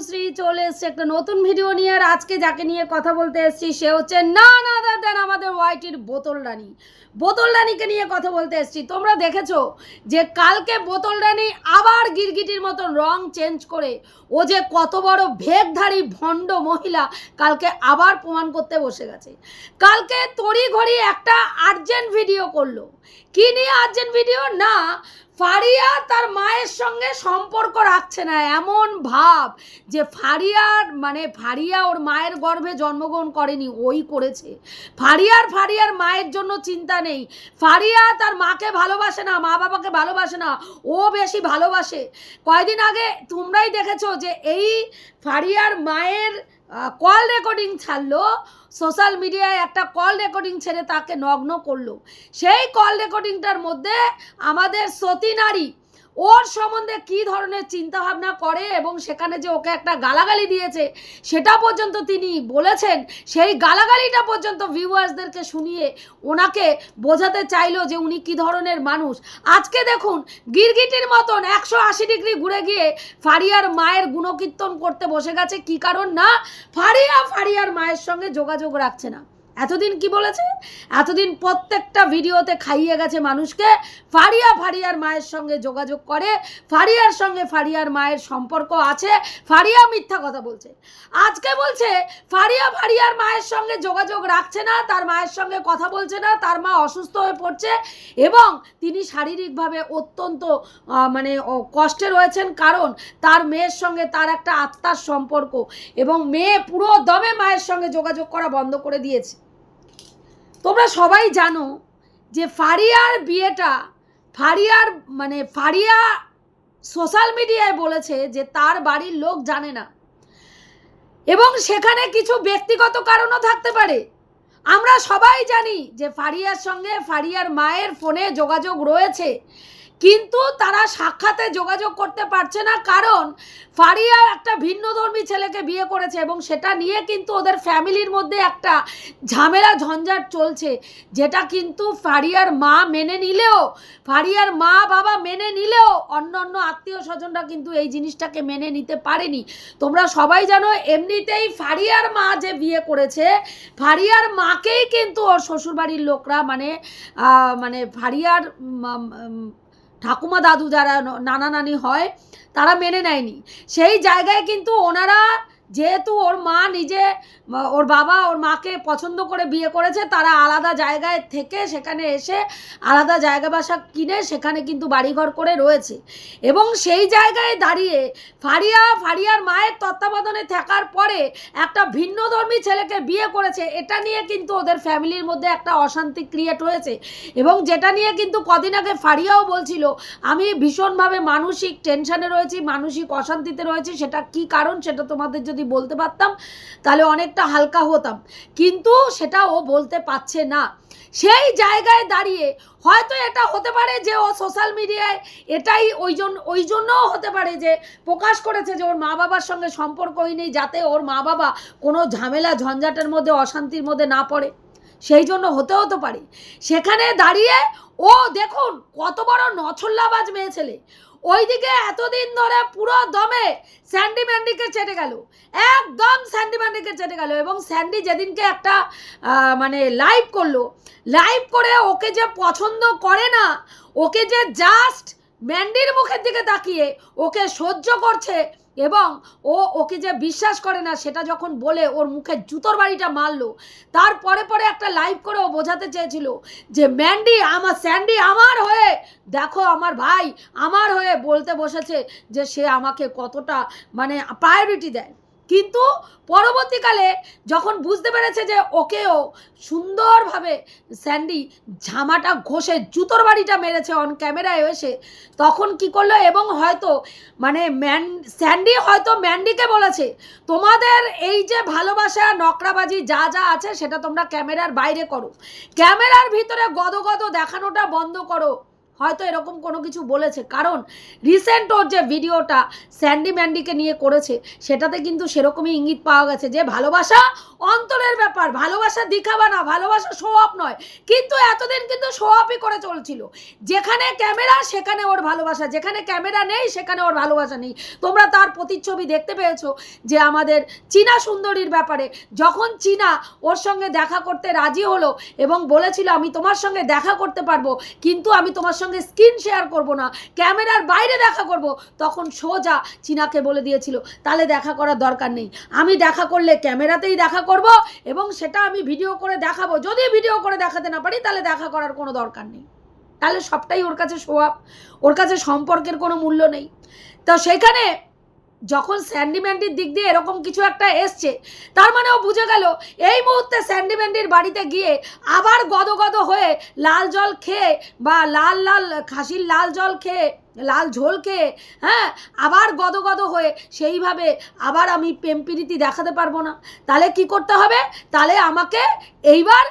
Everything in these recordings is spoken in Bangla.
অনুশ্রী চলে এসছে একটা নতুন ভিডিও নিয়ে আর আজকে যাকে নিয়ে কথা বলতে এসেছি, সে হচ্ছে না না দেন আমাদের ওয়াইটির বোতল রানী। বোতল রানীকে নিয়ে কথা বলতে এসছি। তোমরা দেখেছ যে কালকে বোতল রানী আবার গিরগিটির মতন রং চেঞ্জ করে, ও যে কত বড় ভেগধারী ভণ্ড মহিলা, কালকে আবার প্রমাণ করতে বসে গেছে। কালকে তড়ি ঘড়ি একটা আর্জেন্ট ভিডিও করল। কি নিয়ে আর্জেন্ট ভিডিও না ফারিয়া তার মায়ের সঙ্গে সম্পর্ক রাখছে না, এমন ভাব যে ফারিয়ার মানে ফারিয়া ওর মায়ের গর্ভে জন্মগ্রহণ করেনি, ওই করেছে। ফারিয়ার ফারিয়ার মায়ের জন্য চিন্তা নেই। ফারিয়া তার মাকে ভালোবাসে না, মা বাবাকে ভালোবাসে না, ও বেশি ভালোবাসে। কয়দিন আগে তোমরাই দেখেছ যে এই ফারিয়ার মায়ের কল রেকর্ডিং ছাড়লো। সোশ্যাল মিডিয়ায় একটা কল রেকর্ডিং ছেড়ে তাকে নগ্ন করল। সেই কল রেকর্ডিংটার মধ্যে আমাদের সতী নারী ওর সম্বন্ধে কি ধরনের চিন্তাভাবনা করে এবং সেখানে যে ওকে একটা গালাগালি দিয়েছে, সেটা পর্যন্ত তিনি বলেছেন। সেই গালাগালিটা পর্যন্ত ভিউয়ার্সদেরকে শুনিয়ে ওনাকে বোঝাতে চাইলো যে উনি কি ধরনের মানুষ। আজকে দেখুন, গিরগিটির মতন একশো আশি ডিগ্রি ঘুরে গিয়ে ফারিয়ার মায়ের গুণকীর্তন করতে বসে গেছে। কি কারণ না? ফারিয়া, ফারিয়ার মায়ের সঙ্গে যোগাযোগ রাখছে না। এতদিন কি বলেছে? এতদিন প্রত্যেকটা ভিডিওতে খাইয়ে গেছে মানুষকে। ফারিয়া ফারিয়ার মায়ের সঙ্গে যোগাযোগ করে, ফারিয়ার সঙ্গে ফারিয়ার মায়ের সম্পর্ক আছে। ফারিয়া মিথ্যা কথা বলছে। আজকে বলছে, ফারিয়া ফারিয়ার মায়ের সঙ্গে যোগাযোগ রাখছে না, তার মায়ের সঙ্গে কথা বলছে না, তার মা অসুস্থ হয়ে পড়ছে এবং তিনি শারীরিকভাবে অত্যন্ত মানে কষ্টে রয়েছেন কারণ তার মেয়ের সঙ্গে তার একটা আত্মার সম্পর্ক এবং মেয়ে পুরো দমে মায়ের সঙ্গে যোগাযোগ করা বন্ধ করে দিয়েছে। তোমরা সবাই জানো যে ফারিয়ার বিয়েটা, ফারিয়ার মানে ফারিয়া সোশ্যাল মিডিয়ায় বলেছে যে তার বাড়ির লোক জানে না। এবং সেখানে কিছু ব্যক্তিগত কারণও থাকতে পারে। আমরা সবাই জানি যে ফারিয়ার সঙ্গে ফারিয়ার মায়ের ফোনে যোগাযোগ রয়েছে। কিন্তু তারা সাক্ষাতে যোগাযোগ করতে পারছে না, কারণ ফারিয়া একটা ভিন্নধর্মী ছেলেকে বিয়ে করেছে এবং সেটা নিয়ে কিন্তু ওদের ফ্যামিলির মধ্যে একটা ঝামেলা, ঝঞ্ঝাট চলছে, যেটা কিন্তু ফারিয়ার মা মেনে নিলেও, ফারিয়ার মা বাবা মেনে নিলেও অন্য অন্য আত্মীয় স্বজনরা কিন্তু এই জিনিসটাকে মেনে নিতে পারেনি। তোমরা সবাই জানো, এমনিতেই ফারিয়ার মা যে বিয়ে করেছে, ফারিয়ার মাকেই কিন্তু ওর শ্বশুরবাড়ির লোকরা মানে মানে ফারিয়ার ঠাকুমা দাদু যারা নানা নানি হয় তারা মেনে নেয়নি। সেই জায়গায় কিন্তু ওনারা যেহেতু ওর মা নিজে, ওর বাবা ওর মাকে পছন্দ করে বিয়ে করেছে, তারা আলাদা জায়গায় থেকে সেখানে এসে আলাদা জায়গা বাসা কিনে সেখানে কিন্তু বাড়িঘর করে রয়েছে। এবং সেই জায়গায় দাঁড়িয়ে ফারিয়া, ফারিয়ার মায়ের তত্ত্বাবধানে থাকার পরে একটা ভিন্নধর্মী ছেলেকে বিয়ে করেছে, এটা নিয়ে কিন্তু ওদের ফ্যামিলির মধ্যে একটা অশান্তি ক্রিয়েট হয়েছে। এবং যেটা নিয়ে কিন্তু কদিন আগে ফারিয়াও বলছিল, আমি ভীষণভাবে মানসিক টেনশানে রয়েছি, মানসিক অশান্তিতে রয়েছি, সেটা কি কারণ সেটা তোমাদের যদি বলতে পারতাম, তাহলে অনেকটা হালকা হতাম। কিন্তু সেটা ও বলতে পারছে না। সেই জায়গায় দাঁড়িয়ে হয়তো এটা হতে পারে যে ও সোশ্যাল মিডিয়ায় এটাই ওই জন্য ওই জন্যও হতে পারে যে প্রকাশ করেছে যে ওর মা বাবার সঙ্গে সম্পর্কই নেই, যাতে ওর মা বাবা কোনো ঝামেলা, ঝঞ্ঝাটের মধ্যে, অশান্তির মধ্যে না পড়ে। সেই জন্য হতে হতে পারে। সেখানে দাঁড়িয়ে ও দেখুন কত বড় নছল্লাবাজ মেয়ে ছেলে। ওইদিকে এতদিন ধরে পুরো দমে স্যান্ডি ম্যান্ডিকে চেটে গেল। একদম স্যান্ডি ম্যান্ডিকে চেটে গেল এবং স্যান্ডি যেদিনকে একটা মানে লাইভ করল লাইভ করে ওকে যে পছন্দ করে না, ওকে যে জাস্ট ম্যান্ডির মুখের দিকে তাকিয়ে ওকে সহ্য করছে এবং ও ওকে যে বিশ্বাস করে না, সেটা যখন বলে ওর মুখে জুতোর বাড়িটা মারলো তারপরে পরে একটা লাইভ করে ও বোঝাতে চেয়েছিল যে, ম্যান্ডি, আমার, স্যান্ডি আমার হয়ে, দেখো আমার ভাই আমার হয়ে বলতে বসেছে যে, সে আমাকে কতটা মানে প্রায়োরিটি দেয়। কিন্তু পরবর্তীকালে যখন বুঝতে পেরেছে যে ওকেও সুন্দরভাবে স্যান্ডি ঝামাটা ঘষে জুতোর বাড়িটা মেরেছে অন ক্যামেরায় এসে, তখন কি করল এবং হয়তো মানে ম্যান, স্যান্ডি হয়তো ম্যান্ডিকে বলেছে, তোমাদের এই যে ভালোবাসা, নকরাবাজি যা যা আছে সেটা তোমরা ক্যামেরার বাইরে করো। ক্যামেরার ভিতরে গদ গদ দেখানোটা বন্ধ করো। হয়তো এরকম কোনো কিছু বলেছে। কারণ রিসেন্ট ওর যে ভিডিওটা স্যান্ডি ম্যান্ডিকে নিয়ে করেছে, সেটাতে কিন্তু সেরকমই ইঙ্গিত পাওয়া গেছে যে ভালোবাসা অন্তরের ব্যাপার, ভালোবাসা দিখাবা না, ভালোবাসা শো অফ নয়। কিন্তু এতদিন কিন্তু শো অফই করে চলছিল। যেখানে ক্যামেরা সেখানে ওর ভালোবাসা, যেখানে ক্যামেরা নেই, সেখানে ওর ভালোবাসা নেই। তোমরা তার প্রতিচ্ছবি দেখতে পেয়েছ যে আমাদের চীনা সুন্দরীর ব্যাপারে। যখন চীনা ওর সঙ্গে দেখা করতে রাজি হলো এবং বলেছিল, আমি তোমার সঙ্গে দেখা করতে পারব, কিন্তু আমি তোমার সঙ্গে স্ক্রিন শেয়ার করব না, ক্যামেরার বাইরে দেখা করব, তখন সোজা চীনাকে বলে দিয়েছিল, তাহলে দেখা করার দরকার নেই। আমি দেখা করলে ক্যামেরাতেই দেখা করব এবং সেটা আমি ভিডিও করে দেখাবো। যদি ভিডিও করে দেখাতে না পারি, তাহলে দেখা করার কোনো দরকার নেই। তাহলে সবটাই ওর কাছে সোয়াব। ওর কাছে সম্পর্কের কোনো মূল্য নেই। তো সেখানে যখন স্যান্ডি ম্যান্ডির দিক দিয়ে এরকম কিছু একটা এসছে, তার মানে ও বুঝে গেল, এই মুহূর্তে স্যান্ডি ম্যান্ডির বাড়িতে গিয়ে আবার গদগদ হয়ে লাল জল খেয়ে বা লাল লাল খাসির লাল জল খেয়ে, লাল ঝোল খেয়ে হ্যাঁ আবার গদগদ হয়ে সেইভাবে আবার আমি প্রেমপিরিতি দেখাতে পারব না। তাহলে কি করতে হবে? তাহলে আমাকে এইবার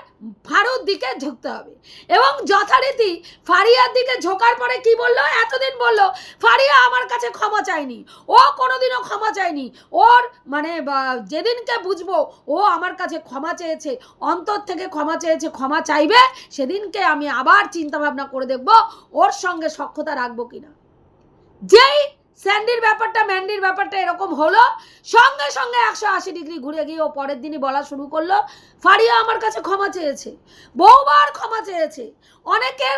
ফারুর দিকে ঝুঁকতে হবে। এবং যথারীতি ফারিয়ার দিকে ঝোঁকার পরে কি বলল? এতদিন বলল, ফারিয়া আমার কাছে ক্ষমা চায়নি। ও কোনোদিনও ক্ষমা চায়নি। ওর মানে যেদিনকে বুঝব, ও আমার কাছে ক্ষমা চেয়েছে, অন্তর থেকে ক্ষমা চেয়েছে, ক্ষমা চাইবে, সেদিনকে আমি আবার চিন্তা ভাবনা করে দেখব, ওর সঙ্গে সক্ষতা রাখব কিনা। যেই স্যান্ডির ব্যাপারটা, ম্যান্ডির ব্যাপারটা এরকম হলো। সঙ্গে সঙ্গে একশো আশি ডিগ্রি ঘুরে গিয়ে ও পরের দিনই বলা শুরু করল, ফারিয়া আমার কাছে ক্ষমা চেয়েছে বহুবার ক্ষমা চেয়েছে, অনেকের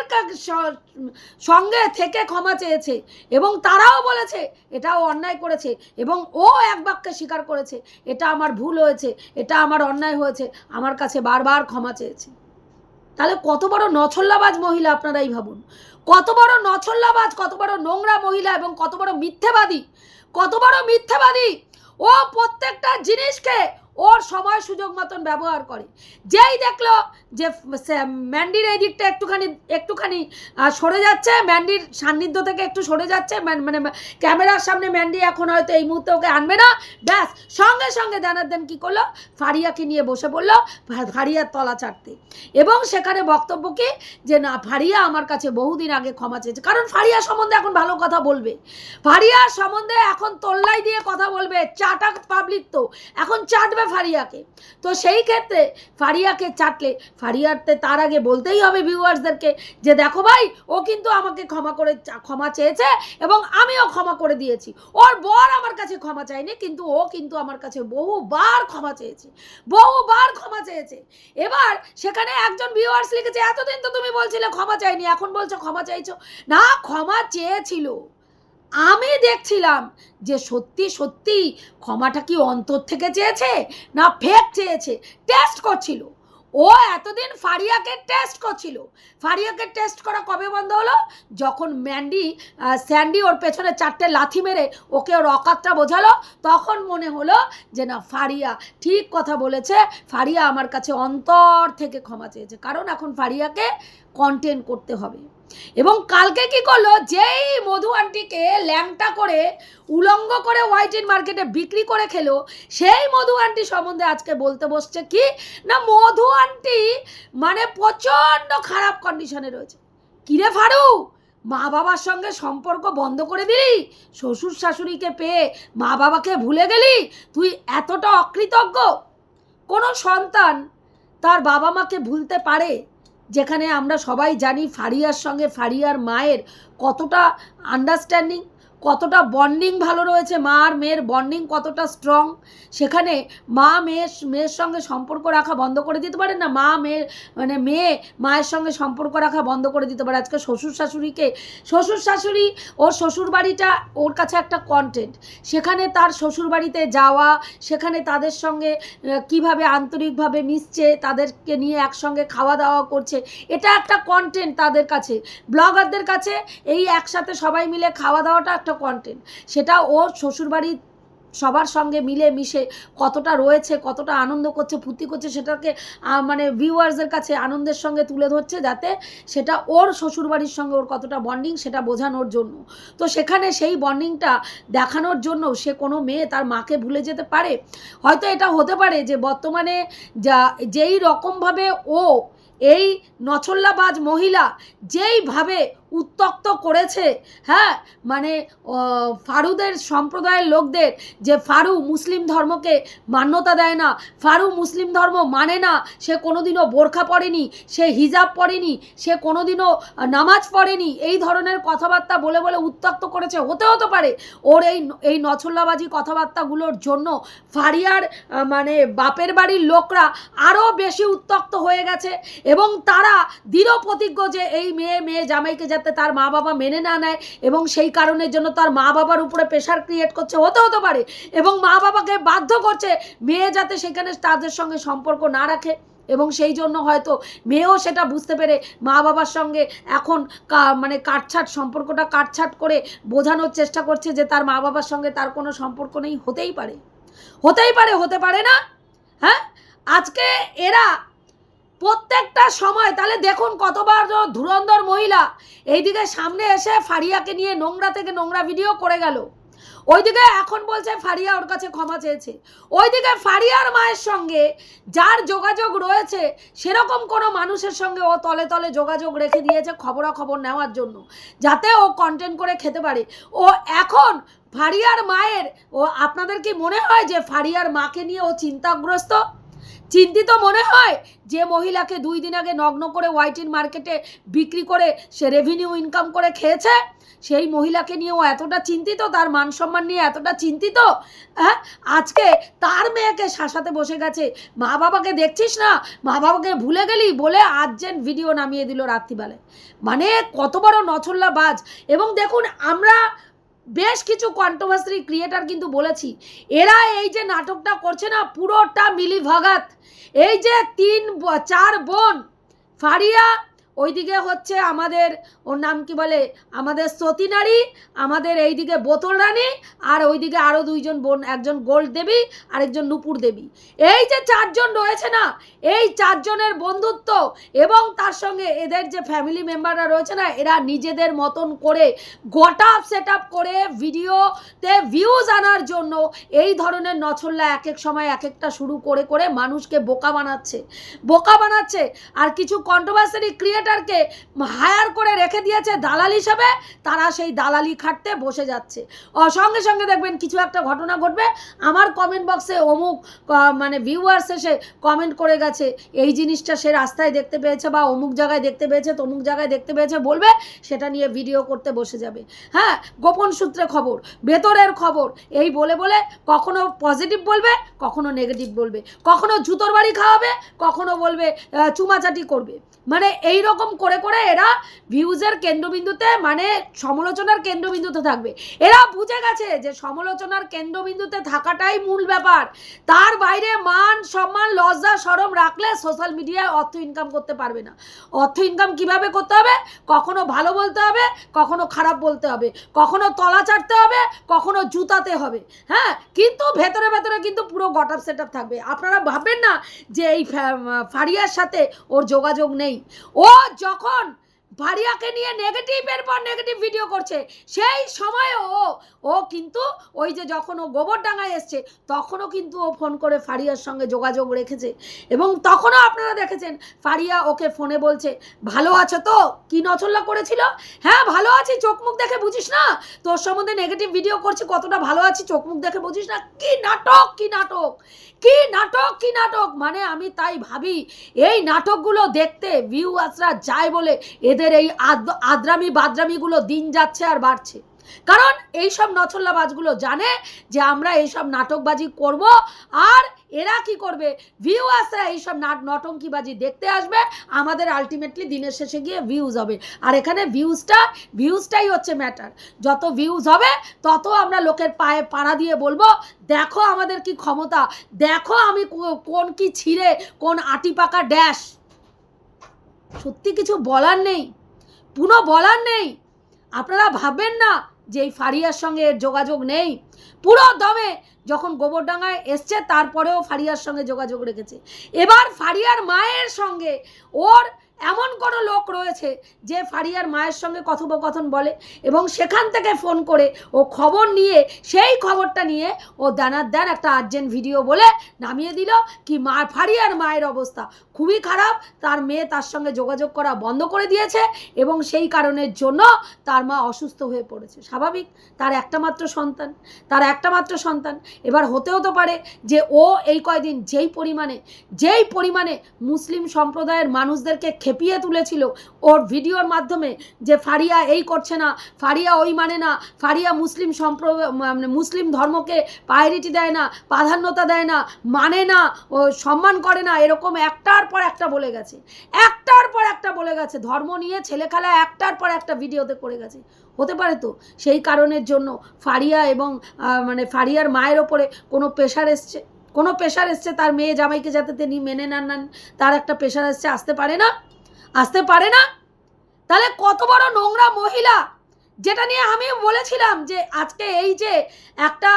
সঙ্গে থেকে ক্ষমা চেয়েছে এবং তারাও বলেছে, এটাও অন্যায় করেছে এবং ও এক বাক্যে স্বীকার করেছে, এটা আমার ভুল হয়েছে, এটা আমার অন্যায় হয়েছে, আমার কাছে বারবার ক্ষমা চেয়েছে। তাহলে কত বড় নছল্লাবাজ মহিলা আপনারাই ভাবুন। কত বড় নছল্লাবাজ কত বড় নোংরা মহিলা এবং কত বড় মিথ্যেবাদী, কত বড় মিথ্যেবাদী। ও প্রত্যেকটা জিনিসকে ওর সময় সুযোগ মতন ব্যবহার করে। যেই দেখল যে ম্যান্ডির এই দিকটা একটুখানি একটুখানি সরে যাচ্ছে, ম্যান্ডির সান্নিধ্য থেকে একটু সরে যাচ্ছে মানে ক্যামেরার সামনে ম্যান্ডি এখন হয়তো এই মুহূর্তে ওকে আনবে না। ব্যাস, সঙ্গে সঙ্গে দেন কী করল? ফারিয়াকে নিয়ে বসে পড়ল ফারিয়ার তলা চাটতে এবং সেখানে বক্তব্য কি? যে না, ফারিয়া আমার কাছে বহুদিন আগে ক্ষমা চেয়েছে। কারণ ফারিয়া সম্বন্ধে এখন ভালো কথা বলবে। ফারিয়ার সম্বন্ধে এখন তোল্লাই দিয়ে কথা বলবে, চাটা পাবলিক তো। এখন চাটবে ফারিয়াকে? তো সেই ক্ষেত্রে ফারিয়াকে চাটলে ফারিয়ারতে তার আগে বলতেই হবে ভিউয়ার্সদেরকে যে দেখো ভাই, ও কিন্তু আমাকে ক্ষমা করে, ক্ষমা চেয়েছে এবং আমিও ক্ষমা করে দিয়েছি। ওর বর আমার কাছে ক্ষমা চাইনি কিন্তু ও কিন্তু আমার কাছে বহুবার ক্ষমা চেয়েছে, বহুবার ক্ষমা চেয়েছে। এবার সেখানে একজন ভিউয়ার্স লিখেছে, এতদিন তো তুমি বলছিলে ক্ষমা চাইনি এখন বলছো ক্ষমা চাইছো। না, ক্ষমা চেয়েছিল। আমি দেখছিলাম যে সত্যি সত্যি ক্ষমাটা কি অন্তর থেকে চেয়েছে না ফেক চেয়েছে? টেস্ট করছিল। ও এতদিন ফারিয়াকে টেস্ট করছিল। ফারিয়াকে টেস্ট করা কবে বন্ধ হলো? যখন ম্যান্ডি স্যান্ডি ওর পেছনে চারটে লাথি মেরে ওকে ওর অকাতটা বোঝালো, তখন মনে হলো যে না, ফারিয়া ঠিক কথা বলেছে। ফারিয়া আমার কাছে অন্তর থেকে ক্ষমা চেয়েছে। কারণ এখন ফারিয়াকে কন্টেন্ট করতে হবে। এবং কালকে কি করল? যেই মধু আন্টিকে ল্যাংটা করে, উলঙ্গ করে হোয়াইটের মার্কেটে বিক্রি করে খেলো, সেই মধু আন্টি সম্বন্ধে আজকে বলতে বসছে কি? না, মধু আন্টি মানে প্রচণ্ড খারাপ কন্ডিশনে রয়েছে। কিরে ফারু? মা বাবার সঙ্গে সম্পর্ক বন্ধ করে দিলি? শ্বশুর শাশুড়িকে পেয়ে মা বাবাকে ভুলে গেলি? তুই এতটা অকৃতজ্ঞ? কোনো সন্তান তার বাবা মাকে ভুলতে পারে? যেখানে আমরা সবাই জানি ফারিয়ার সঙ্গে ফারিয়ার মায়ের কতটা আন্ডারস্ট্যান্ডিং কতটা বন্ডিং ভালো রয়েছে, মা আর মেয়ের বন্ডিং কতটা স্ট্রং সেখানে মা মেয়ের মেয়ের সঙ্গে সম্পর্ক রাখা বন্ধ করে দিতে পারে না? মা মেয়ের মানে মেয়ে মায়ের সঙ্গে সম্পর্ক রাখা বন্ধ করে দিতে পারে? আজকে শ্বশুর শাশুড়িকে, শ্বশুর শাশুড়ি ওর শ্বশুর বাড়িটা ওর কাছে একটা কন্টেন্ট সেখানে তার শ্বশুর বাড়িতে যাওয়া, সেখানে তাদের সঙ্গে কীভাবে আন্তরিকভাবে মিশছে, তাদেরকে নিয়ে একসঙ্গে খাওয়া দাওয়া করছে, এটা একটা কন্টেন্ট তাদের কাছে। ব্লগারদের কাছে এই একসাথে সবাই মিলে খাওয়া দাওয়াটা একটা কন্টেন্ট সেটা ওর শ্বশুরবাড়ির সবার সঙ্গে মিলে মিশে কতটা রয়েছে, কতটা আনন্দ করছে, ফুর্তি করছে, সেটাকে মানে ভিউয়ার্সদের কাছে আনন্দের সঙ্গে তুলে ধরছে যাতে সেটা ওর শ্বশুরবাড়ির সঙ্গে ওর কতটা বন্ডিং সেটা বোঝানোর জন্য। তো সেখানে সেই বন্ডিংটা দেখানোর জন্য সে কোনো মেয়ে তার মাকে ভুলে যেতে পারে। হয়তো এটা হতে পারে যে বর্তমানে যা, যেই রকমভাবে ও এই নছল্লাবাজ মহিলা যেইভাবে উত্তক্ত করেছে হ্যাঁ? মানে ফারুদের সম্প্রদায়ের লোকদের যে ফারু মুসলিম ধর্মকে মান্যতা দেয় না, ফারু মুসলিম ধর্ম মানে না, সে কোনোদিনও বোরখা পড়েনি সে হিজাব পড়েনি সে কোনোদিনও নামাজ পড়েনি, এই ধরনের কথাবার্তা বলে বলে উত্তক্ত করেছে হতে হতে পারে। ওর এই এই নছল্লাবাজি কথাবার্তাগুলোর জন্য ফারিয়ার মানে বাপের বাড়ির লোকরা আরও বেশি উত্তক্ত হয়ে গেছে এবং তারা দৃঢ় প্রতিজ্ঞ যে এই মেয়ে মেয়ে জামাইকে যাতে তার মা বাবা মেনে না নেয় এবং সেই কারণের জন্য তার মা বাবার উপরে প্রেশার ক্রিয়েট করছে, হতে হতে পারে এবং মা বাবাকে বাধ্য করছে মেয়ে যাতে সেখানে তাদের সঙ্গে সম্পর্ক না রাখে এবং সেই জন্য হয়তো মেয়েও সেটা বুঝতে পেরে মা বাবার সঙ্গে এখন মানে কাটছাট সম্পর্কটা কাটছাট করে বোঝানোর চেষ্টা করছে যে তার মা বাবার সঙ্গে তার কোনো সম্পর্ক নেই, হতেই পারে। হতেই পারে, হতে পারে না। হ্যাঁ? আজকে এরা প্রত্যেকটা সময়, তাহলে দেখুন কতবার ধুরন্ধর মহিলা এইদিকে সামনে এসে ফারিয়াকে নিয়ে নোংরা থেকে নোংরা ভিডিও করে গেল। ওইদিকে এখন বলছে ফারিয়া ওর কাছে ক্ষমা চেয়েছে। ওইদিকে ফারিয়ার মায়ের সঙ্গে যার যোগাযোগ রয়েছে, সেরকম কোনো মানুষের সঙ্গে ও তলে তলে যোগাযোগ রেখে দিয়েছে খবরাখবর নেওয়ার জন্য, যাতে ও কন্টেন্ট করে খেতে পারে। ও এখন ফারিয়ার মায়ের, ও আপনাদের কি মনে হয় যে ফারিয়ার মাকে নিয়ে ও চিন্তাগ্রস্ত? চিন্তিত মনে হয় যে মহিলাকে দুই দিন আগে নগ্ন করে ওয়াইটিন মার্কেটে বিক্রি করে সে রেভিনিউ ইনকাম করে খেয়েছে? সেই মহিলাকে নিয়ে ও এতটা চিন্তিত, তার মান সম্মান নিয়ে এতটা চিন্তিত? হ্যাঁ? আজকে তার মেয়েকে শাসাতে বসে গেছে। মা বাবাকে দেখছিস না? মা বাবাকে ভুলে গেলি? বলে আর্জেন্ট ভিডিও নামিয়ে দিল রাত্রিবেলায়। মানে কত বড় নছল্লা বাজ এবং দেখুন, আমরা বেশ কিছু কন্ট্রোভার্সি ক্রিয়েটার কিন্তু বলেছি। এরা এই যে নাটকটা করছে না, পুরোটা মিলি ভাগাত এই যে তিন, চার বোন, ফারিয়া ওইদিকে হচ্ছে আমাদের, ওর নাম কি বলে? আমাদের সতীনারী আমাদের এইদিকে বোতল রানী, আর ওইদিকে আরও দুইজন বোন, একজন গোল্ড দেবী, আরেকজন নুপুর দেবী। এই যে চারজন রয়েছে না, এই চারজনের বন্ধুত্ব এবং তার সঙ্গে এদের যে ফ্যামিলি মেম্বাররা রয়েছে না, এরা নিজেদের মতন করে গোটা সেট আপ করে ভিডিওতে ভিউজ আনার জন্য এই ধরনের নছল্লা এক এক সময় এক একটা শুরু করে করে মানুষকে বোকা বানাচ্ছে। বোকা বানাচ্ছে, আর কিছু কন্ট্রোভার্সারি ক্রিয়েটারকে হায়ার করে রেখে দিয়েছে দালাল হিসাবে, তারা সেই দালালি খাটতে বসে যাচ্ছে। সঙ্গে সঙ্গে দেখবেন কিছু একটা ঘটনা ঘটবে। আমার কমেন্ট বক্সে অমুক মানে ভিউয়ার্স এসে কমেন্ট করে গেছে, এই জিনিসটা সে রাস্তায় দেখতে পেয়েছে বা অমুক জায়গায় দেখতে পেয়েছে, তমুক জায়গায় দেখতে পেয়েছে বলবে, সেটা নিয়ে ভিডিও করতে বসে যাবে। হ্যাঁ গোপন সূত্রে খবর, ভেতরের খবর, এই বলে বলে কখনো পজিটিভ বলবে, কখনো নেগেটিভ বলবে। কখনো জুতোর বাড়ি খাওয়াবে, কখনো বলবে চুমাচাটি করবে। মানে এই রকম করে করে এরা ভিউজের কেন্দ্রবিন্দুতে মানে সমালোচনার কেন্দ্রবিন্দুতে থাকবে। এরা বুঝে গেছে যে সমালোচনার কেন্দ্রবিন্দুতে থাকাটাই মূল ব্যাপার। তার বাইরে মান, সম্মান, লজ্জা, সরম রাখলে সোশ্যাল মিডিয়ায় অর্থ ইনকাম করতে পারবে না। অর্থ ইনকাম কীভাবে করতে হবে? কখনো ভালো বলতে হবে, কখনো খারাপ বলতে হবে। কখনো তলা চাটতে হবে, কখনো জুতাতে হবে। হ্যাঁ? কিন্তু ভেতরে ভেতরে কিন্তু পুরো গটআপ সেট থাকবে। আপনারা ভাববেন না যে এই ফারিয়ার সাথে ওর যোগাযোগ নেই। ও যখন ফারিয়াকে নিয়ে নেগেটিভের পর নেগেটিভ ভিডিও করছে। সেই সময় ও ও কিন্তু ওই যে যখন ও গোবরডাঙ্গায় এসছে, তখনও কিন্তু ও ফোন করে ফারিয়ার সঙ্গে যোগাযোগ রেখেছে। এবং তখনও আপনারা দেখেছেন, ফারিয়া ওকে ফোনে বলছে, ভালো আছো তো? কি নচল্লা করেছিল? হ্যাঁ ভালো আছি, চোখ মুখ দেখে বুঝিস না? তোর সম্বন্ধে নেগেটিভ ভিডিও করছি, কতটা ভালো আছি, চোখ মুখ দেখে বুঝিস না? কি নাটক কি নাটক? কি নাটক কি নাটক? মানে আমি তাই ভাবি, এই নাটকগুলো দেখতে ভিউ ভিউয়ার্সরা যায় বলে এদের এই আদ- আদ্রামি বাদ্রামিগুলো দিন যাচ্ছে আর বাড়ছে। কারণ এই এইসব নছল্লাবাজগুলো জানে যে আমরা এইসব নাটকবাজি করব আর এরা কি করবে? ভিউয়ার্সরা এইসব নাট, নটঙ্কিবাজি দেখতে আসবে, আমাদের আলটিমেটলি দিনের শেষে গিয়ে ভিউজ হবে। আর এখানে ভিউজটা ভিউজটাই হচ্ছে ম্যাটার যত ভিউজ হবে, তত আমরা লোকের পায়ে পাড়া দিয়ে বলব, দেখো আমাদের কি ক্ষমতা, দেখো আমি কোন কি ছিঁড়ে, কোন আটি পাকা ড্যাশ সত্যি কিছু বলার নেই, পুনঃ বলার নেই। আপনারা ভাববেন না যে এই ফারিয়ার সঙ্গে যোগাযোগ নেই। পুরো দমে যখন গোবরডাঙ্গায় এসছে, তারপরেও ফারিয়ার সঙ্গে যোগাযোগ রেখেছে। এবার ফারিয়ার মায়ের সঙ্গে ওর এমন কোনো লোক রয়েছে যে ফারিয়ার মায়ের সঙ্গে কথোপকথন বলে এবং সেখান থেকে ফোন করে ও খবর নিয়ে, সেই খবরটা নিয়ে ও দানার দান একটা আর্জেন্ট ভিডিও বলে নামিয়ে দিল কি মা, ফারিয়ার মায়ের অবস্থা খুবই খারাপ। তার মেয়ে তার সঙ্গে যোগাযোগ করা বন্ধ করে দিয়েছে এবং সেই কারণের জন্য তার মা অসুস্থ হয়ে পড়েছে। স্বাভাবিক, তার একটা মাত্র সন্তান, তার একটা মাত্র সন্তান। এবার হতেও তো পারে যে ও এই কয়দিন যেই পরিমাণে যেই পরিমাণে মুসলিম সম্প্রদায়ের মানুষদেরকে খেপিয়ে তুলেছিল। ওর ভিডিওর মাধ্যমে যে ফারিয়া এই করছে না, ফারিয়া ওই মানে না, ফারিয়া মুসলিম সম্প্র মানে মুসলিম ধর্মকে প্রায়োরিটি দেয় না, প্রাধান্যতা দেয় না মানে না, ও সম্মান করে না, এরকম একটার পর একটা বলে গেছে। একটার পর একটা বলে গেছে। ধর্ম নিয়ে ছেলেখেলা একটার পর একটা ভিডিওতে করে গেছে। হতে পারে তো? সেই কারণের জন্য ফারিয়া এবং মানে ফারিয়ার মায়ের ওপরে কোনো প্রেশার এসছে? কোনো প্রেশার এসছে তার মেয়ে জামাইকে যাতে তিনি মেনে নেন নেন তার একটা প্রেশার এসছে, আসতে পারে না? আসতে পারে না? তাহলে কত বড় নোংরা মহিলা? যেটা নিয়ে আমি বলেছিলাম যে আজকে এই যে একটা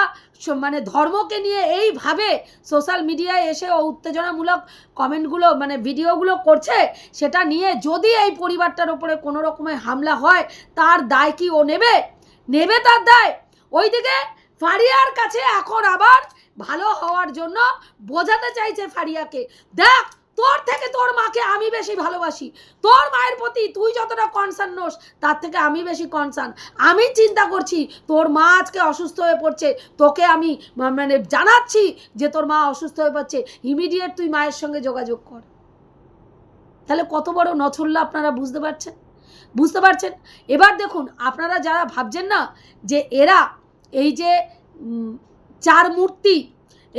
মানে ধর্মকে নিয়ে এইভাবে সোশ্যাল মিডিয়ায় এসে ও উত্তেজনামূলক কমেন্টগুলো মানে ভিডিওগুলো করছে, সেটা নিয়ে যদি এই পরিবারটার ওপরে কোনো রকমের হামলা হয়, তার দায় কি ও নেবে? নেবে তার দায়। ওইদিকে ফারিয়ার কাছে এখন আবার ভালো হওয়ার জন্য বোঝাতে চাইছে ফারিয়াকে। দেখ তোর থেকে তোর মাকে আমি বেশি ভালোবাসি। তোর মায়ের প্রতি তুই যতটা কনসার্ন নোস, তার থেকে আমি বেশি কনসার্ন আমি চিন্তা করছি, তোর মা আজকে অসুস্থ হয়ে পড়ছে, তোকে আমি মানে জানাচ্ছি যে তোর মা অসুস্থ হয়ে পড়ছে ইমিডিয়েট তুই মায়ের সঙ্গে যোগাযোগ কর। তাহলে কত বড় নছল্লা আপনারা বুঝতে পারছেন? বুঝতে পারছেন? এবার দেখুন, আপনারা যারা ভাবছেন না যে এরা এই যে চার মূর্তি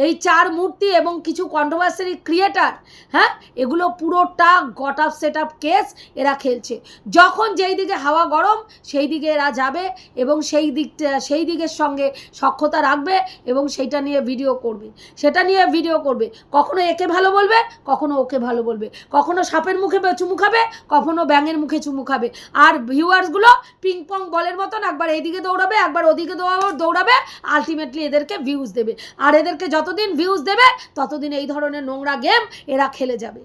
এই চার মূর্তি এবং কিছু কন্ট্রোভার্সারি ক্রিয়েটার হ্যাঁ এগুলো পুরোটা got up set up case এরা খেলছে। যখন যেই দিকে হাওয়া গরম, সেই দিকে এরা যাবে এবং সেই দিকটা, সেই দিকের সঙ্গে সক্ষতা রাখবে এবং সেইটা নিয়ে ভিডিও করবে। সেটা নিয়ে ভিডিও করবে। কখনো একে ভালো বলবে, কখনো ওকে ভালো বলবে। কখনো সাপের মুখে চুমু খাবে, কখনো ব্যাঙের মুখে চুমু খাবে। আর ভিউয়ার্সগুলো পিং পং বলের মতন একবার এইদিকে দৌড়াবে, একবার ওদিকে দৌড়াবে আলটিমেটলি এদেরকে ভিউজ দেবে। আর এদেরকে যতদিন ভিউজ দেবে, ততদিন এই ধরনের নোংরা গেম এরা খেলে যাবে।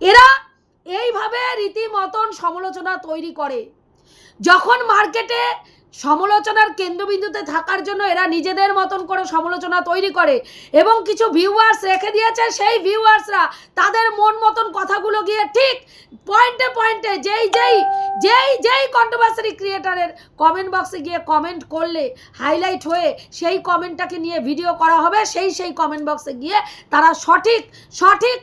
এরা এইভাবে রীতিমতন সমালোচনা তৈরি করে। যখন মার্কেটে সমালোচনার কেন্দ্রবিন্দুতে থাকার জন্য এরা নিজেদের মতন করে সমালোচনা তৈরি করে এবং কিছু ভিউয়ার্স রেখে দিয়েছে। সেই ভিউয়ার্সরা তাদের মন মতন কথাগুলো গিয়ে ঠিক পয়েন্টে পয়েন্টে যেই যেই যেই যেই কন্ট্রোভার্সারি ক্রিয়েটারের কমেন্ট বক্সে গিয়ে কমেন্ট করলে হাইলাইট হয়ে সেই কমেন্টটাকে নিয়ে ভিডিও করা হবে, সেই সেই কমেন্ট বক্সে গিয়ে তারা সঠিক সঠিক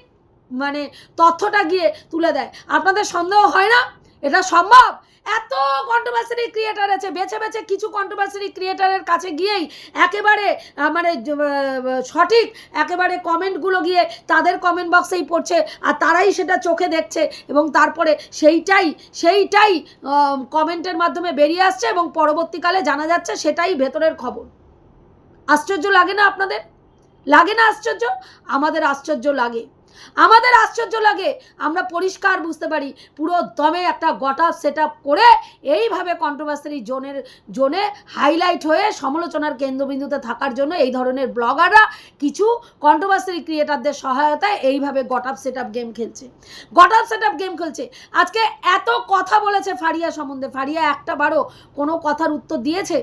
মানে তথ্যটা গিয়ে তুলে দেয়। আপনাদের সন্দেহ হয় না? এটা সম্ভব? এত কন্ট্রোভার্সারি ক্রিয়েটার আছে, বেছে বেছে কিছু কন্ট্রোভার্সারি ক্রিয়েটারের কাছে গিয়েই একেবারে মানে সঠিক একেবারে কমেন্টগুলো গিয়ে তাদের কমেন্ট বক্সেই পড়ছে আর তারাই সেটা চোখে দেখছে এবং তারপরে সেইটাই সেইটাই কমেন্টের মাধ্যমে বেরিয়ে আসছে এবং পরবর্তীকালে জানা যাচ্ছে সেটাই ভেতরের খবর। আশ্চর্য লাগে না আপনাদের? লাগে না আশ্চর্য? আমাদের আশ্চর্য লাগে। আমাদের আশ্চর্য লাগে। আমরা পরিষ্কার বুঝতে পারি, পুরো দমে একটা গটা সেট করে এইভাবে কন্ট্রোভার্সারি জোনের, জোনে হাইলাইট হয়ে সমালোচনার কেন্দ্রবিন্দুতে থাকার জন্য এই ধরনের ব্লগাররা কিছু কন্ট্রোভার্সারি ক্রিয়েটারদের সহায়তায় এইভাবে গট আপ সেট গেম খেলছে। গট আপ সেট গেম খেলছে। আজকে এত কথা বলেছে ফারিয়া সম্বন্ধে। ফারিয়া একটা বারো কোনো কথার উত্তর দিয়েছে?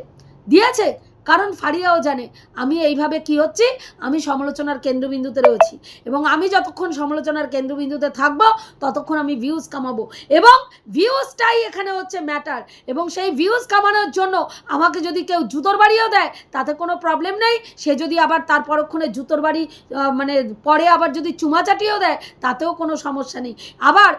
দিয়েছে? কারণ ফারিয়াও জানে, আমি এইভাবে কি হচ্ছি? আমি সমালোচনার কেন্দ্রবিন্দুতে রয়েছি এবং আমি যতক্ষণ সমালোচনার কেন্দ্রবিন্দুতে থাকব, ততক্ষণ আমি ভিউজ কামাবো এবং ভিউজটাই এখানে হচ্ছে ম্যাটার এবং সেই ভিউজ কামানোর জন্য আমাকে যদি কেউ জুতোর বাড়িও দেয়, তাতে কোনো প্রবলেম নেই। সে যদি আবার তার পরক্ষণে জুতোর বাড়ি মানে পরে আবার যদি চুমা চাটিও দেয়, তাতেও কোনো সমস্যা নেই। আবার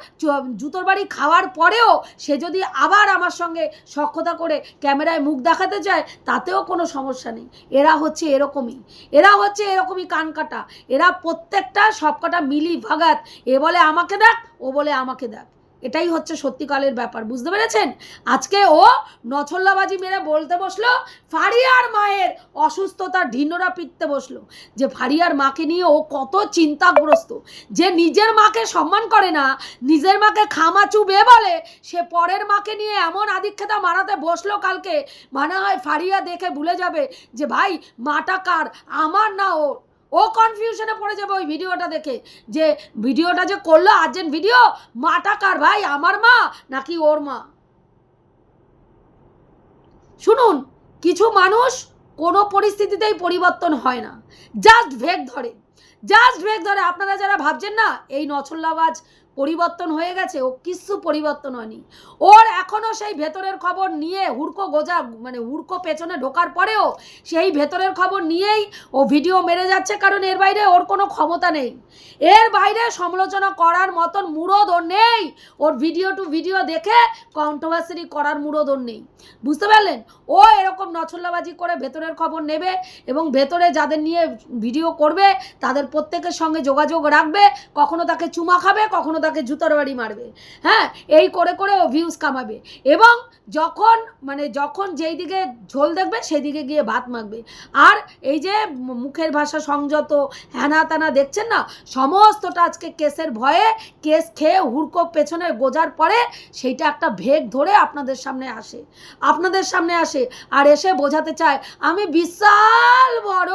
জুতোর বাড়ি খাওয়ার পরেও সে যদি আবার আমার সঙ্গে সক্ষতা করে ক্যামেরায় মুখ দেখাতে চায়, তাতেও কোনো সমস্যা নেই। এরা হচ্ছে এরকমই। এরা হচ্ছে এরকমই কানকাটা এরা প্রত্যেকটা সবকটা মিলি ভাগাত এ বলে আমাকে দেখ, ও বলে আমাকে দেখ। এটাই হচ্ছে সত্যিকালের ব্যাপার, বুঝতে পেরেছেন? আজকে ও নছল্লাবাজি মেরে বলতে বসল, ফারিয়ার মায়ের অসুস্থতার ঢিন্নরা পিটতে বসল। যে ফারিয়ার মাকে নিয়ে ও কত চিন্তাগ্রস্ত, যে নিজের মাকে সম্মান করে না, নিজের মাকে খামা বে বলে, সে পরের মাকে নিয়ে এমন আদিক্ষেতা মারাতে বসল কালকে মানে হয় ফারিয়া দেখে ভুলে যাবে যে ভাই, মাটা কার? আমার না ওর। ও কনফিউশনে পড়ে যাবে ওই ভিডিওটা দেখে। যে ভিডিওটা যে করল আর্জেন্ট ভিডিও, মাটা কার ভাই? আমার মা নাকি ওর মা? শুনুন, কিছু মানুষ কোনো পরিস্থিতিতেই পরিবর্তন হয় না। জাস্ট ভেগ ধরে। জাস্ট ভেগ ধরে। আপনারা যারা ভাবছেন না, এই নছল্লাবাজ পরিবর্তন হয়ে গেছে, ও কিছু পরিবর্তন হয়নি। ওর এখনও সেই ভেতরের খবর নিয়ে হুড়কো গোজা মানে হুড়কো পেছনে ঢোকার পরেও সেই ভেতরের খবর নিয়েই ও ভিডিও মেরে যাচ্ছে, কারণ এর বাইরে ওর কোনো ক্ষমতা নেই। এর বাইরে সমালোচনা করার মতন মুরদ ওর নেই। ওর ভিডিও টু ভিডিও দেখে কন্ট্রোভার্সি করার মুরদ ওর নেই। বুঝতে পারলেন? ও এরকম নছল্লাবাজি করে ভেতরের খবর নেবে এবং ভেতরে যাদের নিয়ে ভিডিও করবে, তাদের প্রত্যেকের সঙ্গে যোগাযোগ রাখবে, কখনো তাকে চুমা খাবে, কখনো তাকে জুতোর বাড়ি মারবে। হ্যাঁ এই করে করে ও ভিউজ কামাবে। এবং যখন মানে যখন যেই দিকে ঝোল দেখবে, সেই দিকে গিয়ে ভাত মাখবে। আর এই যে মুখের ভাষা সংযত, হ্যানা ত্যানা দেখছেন না? সমস্তটা আজকে কেসের ভয়ে কেস খেয়ে হুড়কো পেছনে গোজার পরে সেইটা একটা ভেগ ধরে আপনাদের সামনে আসে। আপনাদের সামনে আসে আর এসে বোঝাতে চায়, আমি বিশাল বড়,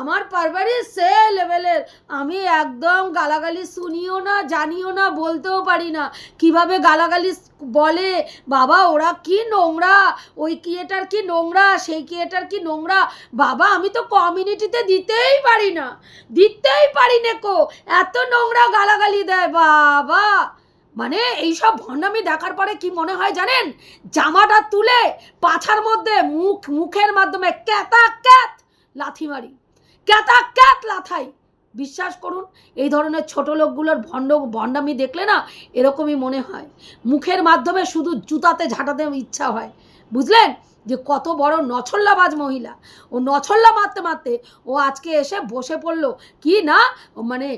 আমার পারবারি সে লেভেলের আমি একদম গালাগালি শুনিও না, জানিও না, বলতেও পারি না। কীভাবে গালাগালি বলে? বাবা, ওরা কি নোংরা? ওই ক্রিয়েটার কি নোংরা? সেই ক্রিয়েটার কি নোংরা? বাবা, আমি তো কমিউনিটিতে দিতেই পারি না। দিতেই পারি না কো। এত নোংরা গালাগালি দেয় বাবা। মানে এইসব ভণ্ডামি দেখার পরে কি মনে হয় জানেন? জামাটা তুলে পাছার মধ্যে মুখ, মুখের মাধ্যমে ক্যাতা ক্যাত লাথি মারি। ক্যাতা ক্যাত লাথাই। বিশ্বাস করুন, এই ধরনের ছোট লোকগুলোর ভণ্ড, ভণ্ডামি দেখলে না এরকমই মনে হয়। মুখের মাধ্যমে শুধু জুতাতে ঝাঁটাতে ইচ্ছা হয়। বুঝলেন? যে কত বড় নছল্লাবাজ মহিলা। ও নছল্লা মারতে মারতে ও আজকে এসে বসে পড়ল। কি না? মানে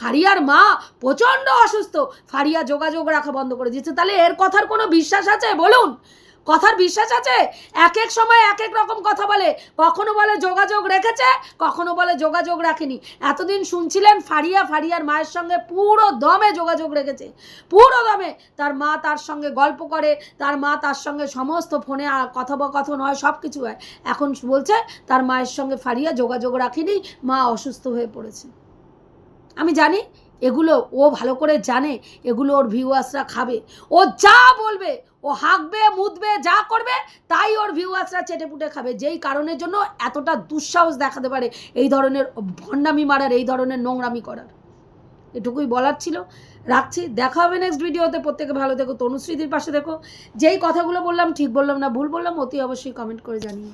ফারিয়ার মা প্রচণ্ড অসুস্থ। ফারিয়া যোগাযোগ রাখা বন্ধ করে দিচ্ছে তাহলে এর কথার কোনো বিশ্বাস আছে? বলুন। কথার বিশ্বাস আছে? এক এক সময় এক এক রকম কথা বলে। কখনো বলে যোগাযোগ রেখেছে, কখনো বলে যোগাযোগ রাখেনি। এতদিন শুনছিলেন ফারিয়া ফারিয়ার মায়ের সঙ্গে পুরো দমে যোগাযোগ রেখেছে। পুরো দমে। তার মা তার সঙ্গে গল্প করে, তার মা তার সঙ্গে সমস্ত ফোনে কথোপকথন হয় সব কিছু হয়। এখন বলছে, তার মায়ের সঙ্গে ফারিয়া যোগাযোগ রাখেনি, মা অসুস্থ হয়ে পড়েছে। আমি জানি, এগুলো ও ভালো করে জানে, এগুলো ওর ভিউয়ার্সরা খাবে। ও যা বলবে ও হাঁকবে, মুদবে, যা করবে, তাই ওর ভিউয়ার্সরা চেটেপুটে খাবে। যেই কারণের জন্য এতটা দুঃসাহস দেখাতে পারে এই ধরনের ভণ্ডামি মারার, এই ধরনের নোংরামি করার। এটুকুই বলার ছিল। রাখছি। দেখা হবে নেক্সট ভিডিওতে প্রত্যেকে ভালো দেখো তনুশ্রীদির পাশে দেখো যেই কথাগুলো বললাম ঠিক বললাম না, ভুল বললাম, অতি অবশ্যই কমেন্ট করে জানিয়ে